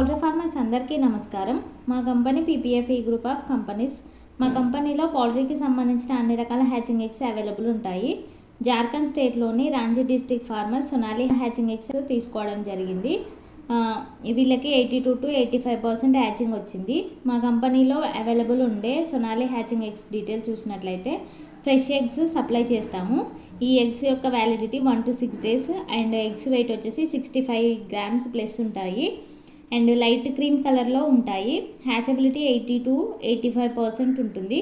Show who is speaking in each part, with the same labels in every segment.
Speaker 1: అందరికీ నమస్కారం. మా company PPFE group of companies. మా కంపెనీలో పౌల్ట్రీకి సంబంధించిన అన్ని రకాల హ్యాచింగ్ ఎగ్స్ అవైలబుల్ ఉంటాయి. Jharkhand స్టేట్లోని Ranchi district farmer Sonali hatching eggs తీసుకోవడం జరిగింది. వీళ్ళకి eighty two to eighty five percent hatching వచ్చింది. మా కంపెనీలో అవైలబుల్ ఉండే సొనాలి హ్యాచింగ్ ఎగ్స్ డీటెయిల్స్ చూసినట్లయితే ఫ్రెష్ ఎగ్స్ సప్లై చేస్తాము. ఈ ఎగ్స్ యొక్క validity one to six days and eggs weight వచ్చేసి సిక్స్టీ ఫైవ్ గ్రామ్స్ ప్లస్ ఉంటాయి. అండ్ లైట్ క్రీమ్ కలర్లో ఉంటాయి. Hatchability eighty to eighty five percent ఉంటుంది.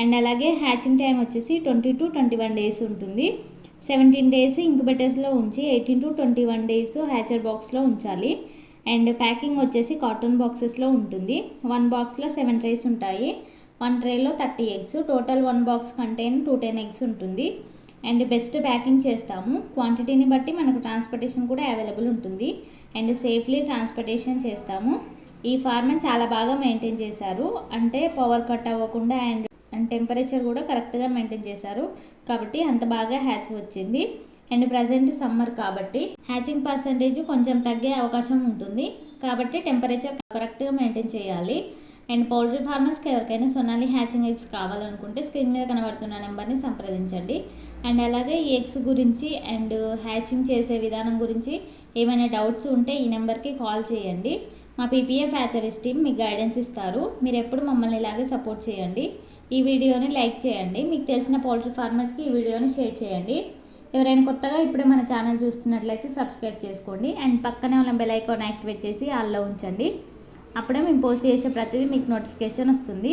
Speaker 1: అండ్ అలాగే హ్యాచింగ్ టైం వచ్చేసి twenty to twenty one days ఉంటుంది. సెవెంటీన్ డేస్ ఇంక్యుబేటర్స్లో ఉంచి eighteen to twenty one days hatcher బాక్స్లో ఉంచాలి. అండ్ ప్యాకింగ్ వచ్చేసి కాటన్ బాక్సెస్లో ఉంటుంది. వన్ బాక్స్లో సెవెన్ ట్రేస్ ఉంటాయి. One ట్రేలో thirty eggs. Total one box contain two ten eggs ఉంటుంది. అండ్ బెస్ట్ ప్యాకింగ్ చేస్తాము. క్వాంటిటీని బట్టి మనకు ట్రాన్స్పోర్టేషన్ కూడా అవైలబుల్ ఉంటుంది. అండ్ సేఫ్లీ ట్రాన్స్పోర్టేషన్ చేస్తాము. ఈ ఫార్మ్ని చాలా బాగా మెయింటైన్ చేశారు. అంటే పవర్ కట్ అవ్వకుండా అండ్ అండ్ టెంపరేచర్ కూడా కరెక్ట్గా మెయింటైన్ చేశారు. కాబట్టి అంత బాగా హ్యాచ్ వచ్చింది. అండ్ ప్రజెంట్ సమ్మర్ కాబట్టి హ్యాచింగ్ పర్సంటేజ్ కొంచెం తగ్గే అవకాశం ఉంటుంది. కాబట్టి టెంపరేచర్ కరెక్ట్గా మెయింటైన్ చేయాలి. అండ్ పౌల్ట్రీ ఫార్మర్స్కి ఎవరికైనా సొనాలి హ్యాచింగ్ ఎగ్స్ కావాలనుకుంటే స్క్రీన్ మీద కనబడుతున్న నెంబర్ని సంప్రదించండి. అండ్ అలాగే ఈ ఎగ్స్ గురించి అండ్ హ్యాచింగ్ చేసే విధానం గురించి ఏమైనా డౌట్స్ ఉంటే ఈ నెంబర్కి కాల్ చేయండి. మా పీపీఎఫ్ హ్యాచరీస్ టీమ్ మీకు గైడెన్స్ ఇస్తారు. మీరు ఎప్పుడు మమ్మల్ని ఇలాగే సపోర్ట్ చేయండి. ఈ వీడియోని లైక్ చేయండి. మీకు తెలిసిన పౌల్ట్రీ ఫార్మర్స్కి ఈ వీడియోని షేర్ చేయండి. ఎవరైనా కొత్తగా ఇప్పుడే మన ఛానల్ చూస్తున్నట్లయితే సబ్స్క్రైబ్ చేసుకోండి. అండ్ పక్కనే ఉన్న బెల్ ఐకాన్ యాక్టివేట్ చేసి ఆల్లో ఉంచండి. అప్పుడే మేము పోస్ట్ చేసే ప్రతిదీ మీకు నోటిఫికేషన్ వస్తుంది.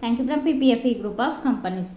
Speaker 1: Thank you from PPFE group of companies